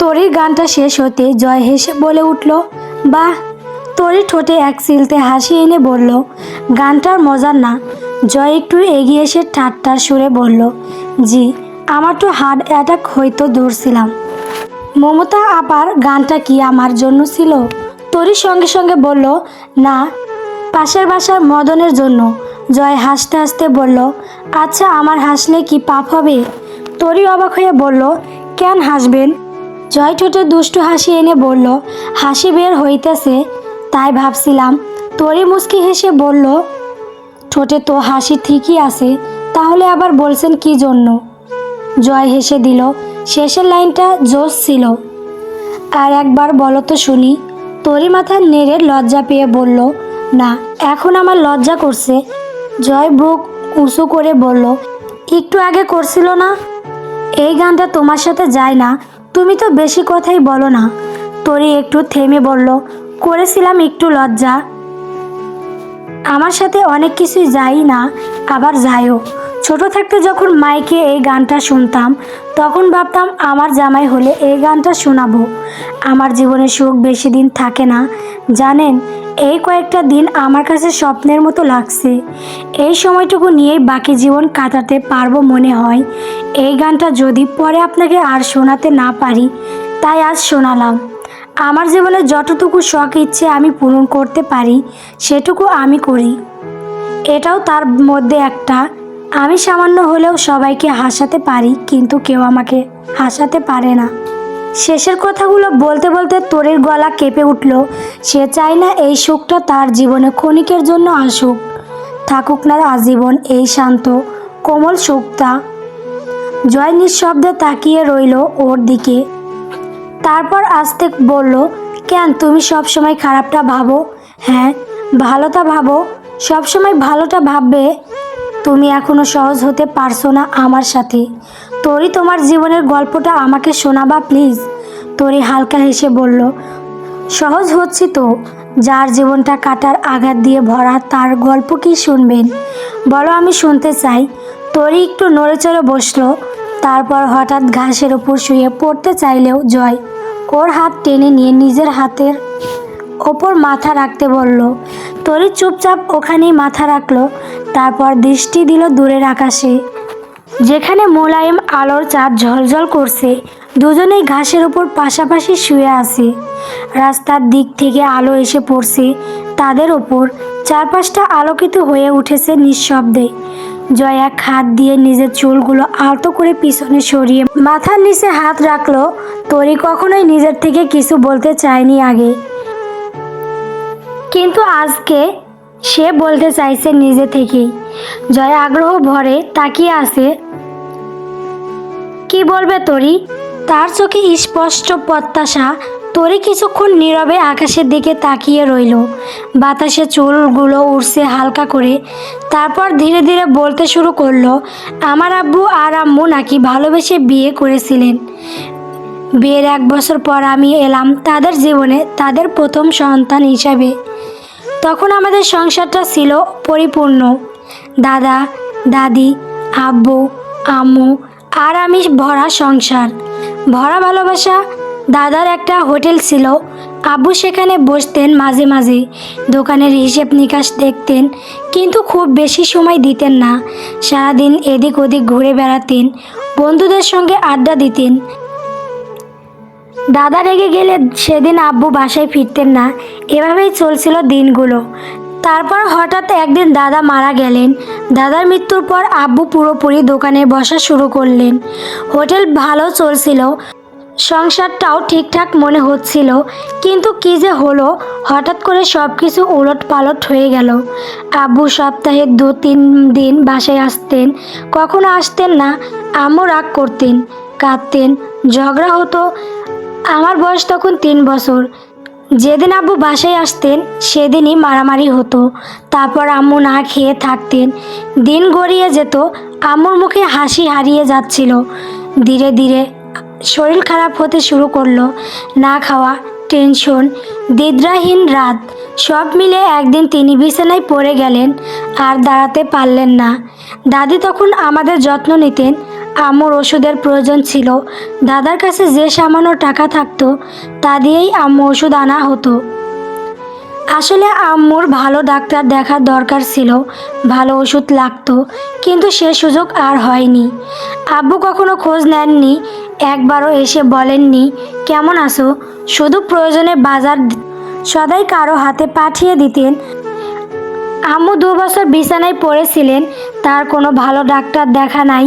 তরির গানটা শেষ হতে জয় হেসে বলে উঠল, বাহ তরি ঠোঁটে এক সিলতে হাসি এনে বলল, গানটার মজার না। জয় একটু এগিয়ে এসে ঠাট্টার সুরে বলল, জি, আমার তো হার্ট অ্যাটাক হয়তো দূর ছিলাম। মমতা আপার গানটা কি আমার জন্য ছিল? তরির সঙ্গে সঙ্গে বলল, না, পাশের বাসার মদনের জন্য। জয় হাসতে হাসতে বলল আচ্ছা আমার হাসলে কি পাপ হবে? তরি অবাক হয়ে বলল, কেন হাসবেন? জয় ঠোঁটে দুষ্টু হাসি এনে বলল, হাসি বের হইতেছে। তাই ভাবছিলাম তরি মুচকি হেসে বলল, ঠোঁটে তো হাসি ঠিকই আছে, তাহলে আবার বলছেন কি জন্য? জয় হেসে দিল, শেষের লাইনটা জোশ ছিল। আর একবার বলো তো শুনি তরি মাথা নেড়ে লজ্জা পেয়ে বলল, না, এখন আমার লজ্জা করছে। জয় বুক উঁচু করে বলল, একটু আগে করছিল না? এই গানটা তোমার সাথে যায় না তুমি তো বেশি কথাই বলো না। তরি একটু থেমে বলল, করেছিলাম একটু লজ্জা। আমার সাথে অনেক কিছুই যাই না, আবার যাইও। ছোট থাকতে যখন মাইকে এই গানটা শুনতাম, তখন ভাবতাম আমার জামাই হলে এই গানটা শোনাবো। আমার জীবনে সুখ বেশি দিন থাকে না। জানেন, এই কয়েকটা দিন আমার কাছে স্বপ্নের মতো লাগছে। এই সময়টুকু নিয়েই বাকি জীবন কাটাতে পারব মনে হয়। এই গানটা যদি পরে আপনাকে আর শোনাতে না পারি, তাই আজ শোনালাম। আমার জীবনে যতটুকু শখ ইচ্ছে আমি পূরণ করতে পারি, সেটুকু আমি করি। এটাও তার মধ্যে একটা আমি সামান্য হলেও সবাইকে হাসাতে পারি, কিন্তু কেউ আমাকে হাসাতে পারে না। শেষের কথাগুলো বলতে বলতে তোরের গলা কেঁপে উঠল। সে চায় না এই সুখটা তার জীবনে ক্ষণিকের জন্য আসুক। থাকুক না আজীবন এই শান্ত, কোমল সুখটা। জয় নিঃশব্দে তাকিয়ে রইল ওর দিকে। তারপর আস্তে বলল, কেন তুমি সব সময় খারাপটা ভাবো? হ্যাঁ ভালোটা ভাবো। সব সময় ভালোটা ভাববে তুমি এখনও সহজ হতে পারছ না আমার সাথে। তোরই তোমার জীবনের গল্পটা আমাকে শোনাবা, প্লিজ? তোরই হালকা হেসে বলল, সহজ হচ্ছে তো। যার জীবনটা কাটার আঘাত দিয়ে ভরা, তার গল্প কি শুনবেন? বলো, আমি শুনতে চাই। তোরই একটু নড়ে চড়ে বসল। তারপর হঠাৎ ঘাসের ওপর শুয়ে পড়তে চাইলেও জয়। ওর হাত টেনে নিয়ে নিজের হাতের ওপর মাথা রাখতে বলল। তরি চুপচাপ ওখানেই মাথা রাখল। তারপর দৃষ্টি দিল দূরের আকাশে। যেখানে মোলায়েম আলোর চাঁদ ঝলঝল করছে, দুজনেই ঘাসের উপর পাশাপাশি শুয়ে আছে। রাস্তার দিক থেকে আলো এসে পড়ছে, তাদের ওপর চারপাশটা আলোকিত হয়ে উঠেছে নিঃশব্দে। জয় হাত দিয়ে নিজের চুলগুলো আলতো করে পিছনে সরিয়ে মাথার নিচে হাত রাখল, তরি কখনোই নিজের থেকে কিছু বলতে চায়নি আগে। কিন্তু আজকে সে বলতে চাইছে নিজে থেকেই। জয় আগ্রহ ভরে তাকিয়ে আছে। কি বলবে তরি? তার চোখে স্পষ্ট প্রত্যাশা। তরি কিছুক্ষণ নীরবে আকাশের দিকে তাকিয়ে রইল। বাতাসে চুলগুলো উড়ছে হালকা করে। তারপর ধীরে ধীরে বলতে শুরু করল, আমার আব্বু আর আম্মু নাকি ভালোবেসে বিয়ে করেছিলেন। বিয়ের এক বছর পর আমি এলাম তাদের জীবনে, তাদের প্রথম সন্তান হিসাবে। তখন আমাদের সংসারটা ছিল পরিপূর্ণ। দাদা, দাদি, আব্বু, আম্মু আর আমি ভরা সংসার। ভরা ভালোবাসা দাদার একটা হোটেল ছিল। আব্বু সেখানে বসতেন মাঝে মাঝে। দোকানের হিসেব নিকাশ দেখতেন কিন্তু খুব বেশি সময় দিতেন না। সারাদিন এদিক ওদিক ঘুরে বেড়াতেন। বন্ধুদের সঙ্গে আড্ডা দিতেন। দাদা রেগে গেলে সেদিন আব্বু বাসায় ফিরতেন না। এভাবেই চলছিল দিনগুলো। তারপর হঠাৎ একদিন দাদা মারা গেলেন। দাদার মৃত্যুর পর আব্বু পুরোপুরি দোকানে বসা শুরু করলেন। হোটেল ভালো চলছিল। সংসারটাও ঠিকঠাক মনে হচ্ছিল। কিন্তু কী যে হলো, হঠাৎ করে সব কিছু উলট পালট হয়ে গেল। আব্বু সপ্তাহে দু, তিন দিন বাসায় আসতেন, কখনো আসতেন না, আম্মু রাগ করতেন, কাঁদতেন, ঝগড়া হতো আমার বয়স তখন তিন বছর। যেদিন আব্বু বাসায় আসতেন, সেদিনই মারামারি হতো। তারপর আম্মু না খেয়ে থাকতেন। দিন গড়িয়ে যেত, আম্মুর মুখে হাসি হারিয়ে যাচ্ছিল। ধীরে ধীরে শরীর খারাপ হতে শুরু করল। না খাওয়া, টেনশন দিদ্রাহীন রাত, সব মিলে একদিন তিনি বিছানায় পড়ে গেলেন, আর দাঁড়াতে পারলেন না। দাদি তখন আমাদের যত্ন নিতেন আম্মুর ওষুধের প্রয়োজন ছিল। দাদার কাছে যে সামান্য টাকা থাকতো, তা দিয়েই আম্মু ওষুধ আনা হতো। আসলে আম্মুর ভালো ডাক্তার দেখার দরকার ছিল, ভালো ওষুধ লাগতো, কিন্তু সে সুযোগ আর হয়নি। আব্বু কখনো খোঁজ নেননি, একবারও এসে বলেননি, কেমন আছো? শুধু প্রয়োজনে বাজার সদাই কারও হাতে পাঠিয়ে দিতেন। আম্মু দু বছর বিছানায় পড়েছিলেন, তার কোনো ভালো ডাক্তার দেখা নাই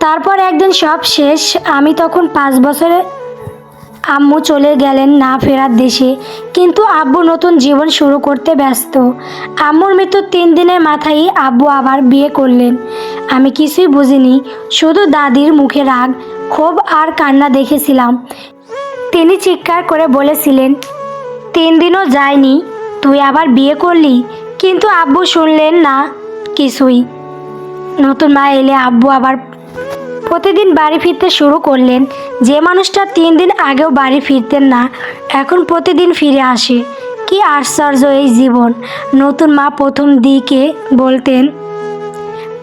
তারপর একদিন সব শেষ। আমি তখন পাঁচ বছরে আম্মু চলে গেলেন না ফেরার দেশে। কিন্তু আব্বু নতুন জীবন শুরু করতে ব্যস্ত। আম্মুর মৃত্যুর তিন দিনের মাথায় আব্বু আবার বিয়ে করলেন। আমি কিছুই বুঝিনি, শুধু দাদির মুখে রাগ, ক্ষোভ আর কান্না দেখেছিলাম। তিনি চিৎকার করে বলেছিলেন, তিন দিনও যায়নি, তুই আবার বিয়ে করলি? কিন্তু আব্বু শুনলেন না কিছুই। নতুন মা এলে আব্বু আবার প্রতিদিন বাড়ি ফিরতে শুরু করলেন। যে মানুষটা তিন দিন আগেও বাড়ি ফিরতেন না, এখন প্রতিদিন ফিরে আসে। কি আশ্চর্য এই জীবন। নতুন মা প্রথম দিকে বলতেন,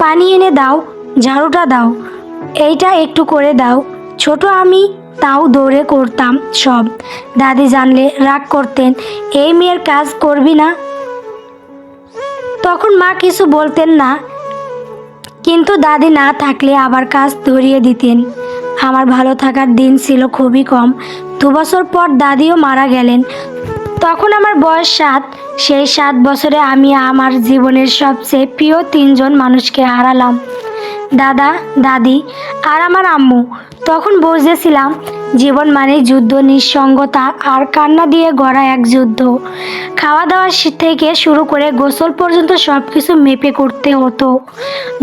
পানি এনে দাও, ঝাড়ুটা দাও, এইটা একটু করে দাও। ছোট আমি তাও দৌড়ে করতাম সব। দাদি জানলে, রাগ করতেন, এই মেয়ের কাজ করবি না? তখন মা কিছু বলতেন না কিন্তু দাদি না থাকলে আবার কাজ ধরিয়ে দিতেন। আমার ভালো থাকার দিন ছিল খুবই কম। দু বছর পর দাদিও মারা গেলেন। তখন আমার বয়স সাত। সেই সাত বছরে আমি আমার জীবনের সবচেয়ে প্রিয় তিনজন মানুষকে হারালাম। দাদা, দাদি আর আমার আম্মু। তখন বুঝেছিলাম জীবন মানে যুদ্ধ, নিঃসঙ্গতা আর কান্না দিয়ে গড়া এক যুদ্ধ। খাওয়া দাওয়া থেকে শুরু করে গোসল পর্যন্ত সব কিছু মেপে করতে হতো।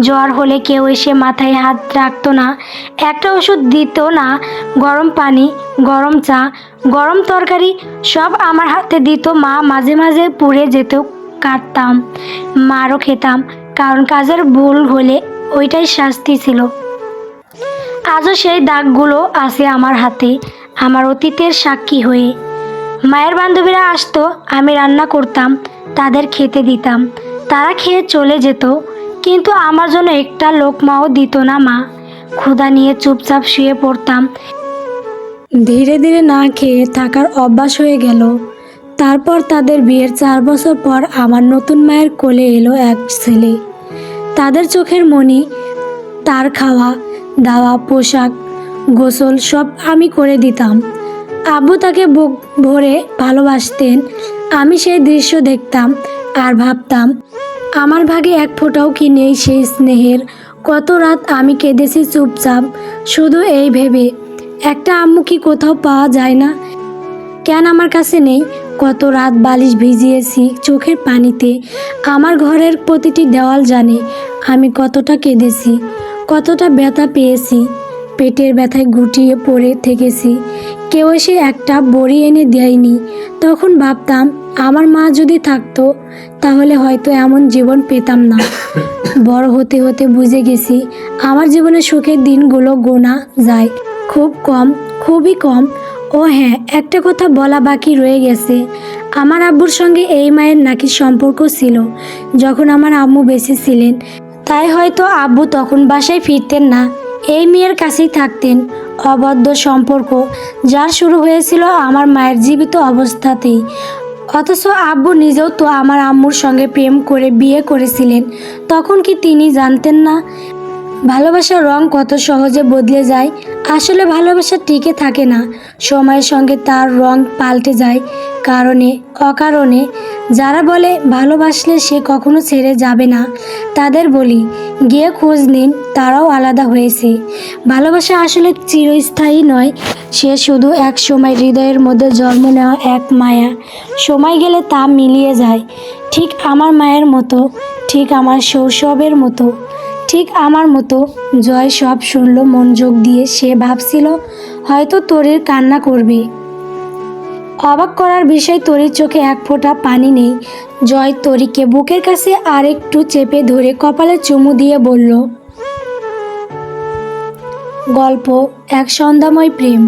জ্বর হলে কেউ এসে মাথায় হাত রাখতো না। একটা ওষুধ দিত না, গরম পানি, গরম চা, গরম তরকারি, সব আমার হাতে দিত। মা মাঝে মাঝে পুড়ে যেত কাটতাম মারও খেতাম। কারণ কাজের ভুল হলে ওইটাই শাস্তি ছিল। আজও সেই দাগগুলো আছে আমার হাতে, আমার অতীতের সাক্ষী হয়ে। মায়ের বান্ধবীরা আসতো, আমি রান্না করতাম, তাদের খেতে দিতাম। তারা খেয়ে চলে যেত, কিন্তু আমার জন্য একটা লোকমাও দিত না মা। ক্ষুধা নিয়ে চুপচাপ শুয়ে পড়তাম। ধীরে ধীরে না খেয়ে থাকার অভ্যাস হয়ে গেল। তারপর তাদের বিয়ের চার বছর পর আমার নতুন মায়ের কোলে এলো এক ছেলে। তাদের চোখের মনি তার খাওয়া দাওয়া, পোশাক, গোসল সব আমি করে দিতাম। আব্বু তাকে বুক ভরে ভালোবাসতেন। আমি সেই দৃশ্য দেখতাম আর ভাবতাম, আমার ভাগে এক ফোঁটাও কি নেই সেই স্নেহের? কত রাত আমি কেঁদেছি চুপচাপ। শুধু এই ভেবে, একটা আম্মু কি কোথাও পাওয়া যায় না? কেন আমার কাছে নেই? কত রাত বালিশ ভিজিয়েছি চোখের পানিতে। আমার ঘরের প্রতিটি দেওয়াল জানে আমি কতটা কেঁদেছি। কতটা ব্যথা পেয়েছি। পেটের ব্যথায় গুটিয়ে পড়ে থেকেছি। কেউ এসে একটা বড়ি এনে দেয়নি। তখন ভাবতাম, আমার মা যদি থাকতো, তাহলে হয়তো এমন জীবন পেতাম না। বড় হতে হতে বুঝে গেছি, আমার জীবনে সুখের দিনগুলো গোনা যায়। খুব কম, খুবই কম। ও হ্যাঁ একটা কথা বলা বাকি রয়ে গেছে। আমার আব্বুর সঙ্গে এই মায়ের নাকি সম্পর্ক ছিল। যখন আমার আম্মু বেঁচে ছিলেন তাই হয়তো আব্বু তখন বাসায় ফিরতেন না। এই মেয়ের কাছেই থাকতেন। অবদ্ধ সম্পর্ক, যার শুরু হয়েছিল আমার মায়ের জীবিত অবস্থাতেই। অথচ আব্বু নিজেও তো আমার আম্মুর সঙ্গে প্রেম করে বিয়ে করেছিলেন। তখন কি তিনি জানতেন না? ভালোবাসার রং কত সহজে বদলে যায়, আসলে ভালোবাসা টিকে থাকে না। সময়ের সঙ্গে তার রং পাল্টে যায়, কারণে, অকারণে। যারা বলে, ভালোবাসলে সে কখনো ছেড়ে যাবে না, তাদের বলি, গিয়ে খোঁজ নিন, তারাও আলাদা হয়েছে। ভালোবাসা আসলে চিরস্থায়ী নয়, সে শুধু এক সময় হৃদয়ের মধ্যে জন্ম নেওয়া এক মায়া। সময় গেলে তা মিলিয়ে যায়, ঠিক আমার মায়ের মতো, ঠিক আমার শৈশবের মতো। ঠিক আমার মতো। জয় সব শুনল মনোযোগ দিয়ে সে ভাবছিল, হয়তো তোরের কান্না করবে। অবাক করার বিষয়, তরির চোখে এক ফোঁটা পানি নেই। জয় তরিকে বুকের কাছে আর একটু চেপে ধরে কপালে চুমু দিয়ে বলল, গল্প, এক সন্ধ্যাময় প্রেম।